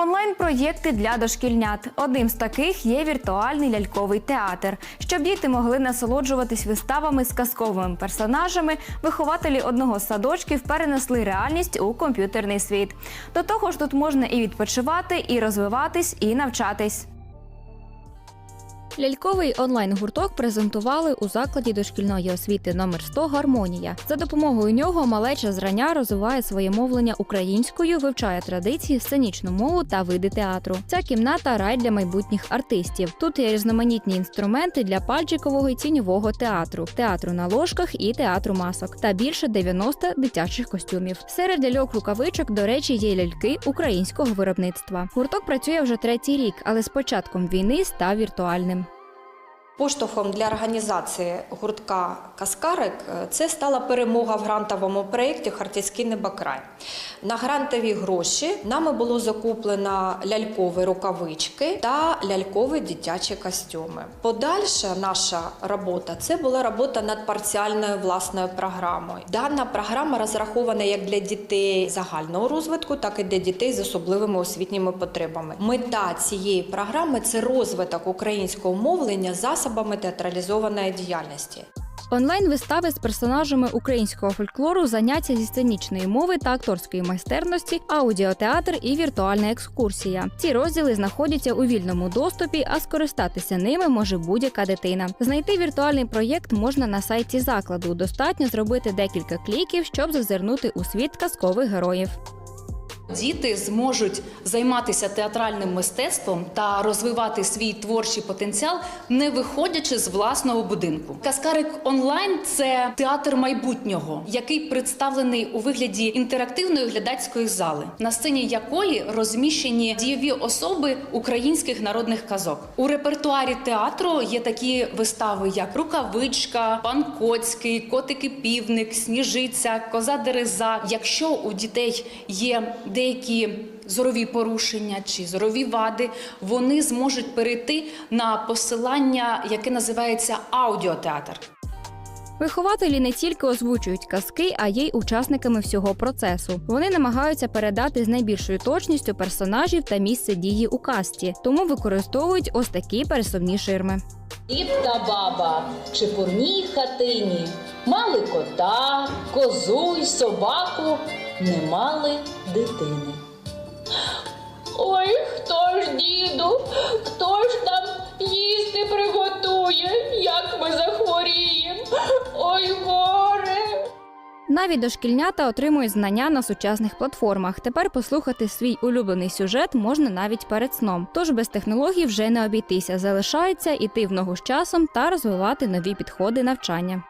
Онлайн-проєкти для дошкільнят. Одним з таких є віртуальний ляльковий театр. Щоб діти могли насолоджуватись виставами з казковими персонажами, вихователі одного з садочків перенесли реальність у комп'ютерний світ. До того ж, тут можна і відпочивати, і розвиватись, і навчатись. Ляльковий онлайн-гурток презентували у закладі дошкільної освіти номер 100 Гармонія. За допомогою нього малеча зрання розвиває своє мовлення українською, вивчає традиції, сценічну мову та види театру. Ця кімната рай для майбутніх артистів. Тут є різноманітні інструменти для пальчикового і тіньового театру, театру на ложках і театру масок, та більше 90 дитячих костюмів. Серед ляльок рукавичок, до речі, є ляльки українського виробництва. Гурток працює вже третій рік, але з початком війни став віртуальним. Поштовхом для організації гуртка Каскарик е, це стала перемога в грантовому проєкті Хартійський небокрай. На грантові гроші нами було закуплено лялькові рукавички та лялькові дитячі костюми. Подальша наша робота це була робота над парціальною власною програмою. Дана програма розрахована як для дітей загального розвитку, так і для дітей з особливими освітніми потребами. Мета цієї програми це розвиток українського мовлення засобами театралізованої діяльності. Онлайн-вистави з персонажами українського фольклору, заняття зі сценічної мови та акторської майстерності, аудіотеатр і віртуальна екскурсія. Ці розділи знаходяться у вільному доступі, а скористатися ними може будь-яка дитина. Знайти віртуальний проєкт можна на сайті закладу. Достатньо зробити декілька кліків, щоб зазирнути у світ казкових героїв. Діти зможуть займатися театральним мистецтвом та розвивати свій творчий потенціал, не виходячи з власного будинку. Каскарик онлайн це театр майбутнього, який представлений у вигляді інтерактивної глядацької зали, на сцені якої розміщені дієві особи українських народних казок. У репертуарі театру є такі вистави, як Рукавичка, Пан Коцький, Котики Півник, Сніжиця, Коза Дереза. Якщо у дітей є деякі зорові порушення чи зорові вади, вони зможуть перейти на посилання, яке називається аудіотеатр. Вихователі не тільки озвучують казки, а й учасниками всього процесу. Вони намагаються передати з найбільшою точністю персонажів та місце дії у касті, тому використовують ось такі пересувні ширми. Дід та баба в чепурній хатині мали кота, козу й собаку, не мали дитини. Ой, хто ж, діду, Навіть дошкільнята отримують знання на сучасних платформах. Тепер послухати свій улюблений сюжет можна навіть перед сном. Тож без технологій вже не обійтися. Залишається іти в ногу з часом та розвивати нові підходи навчання.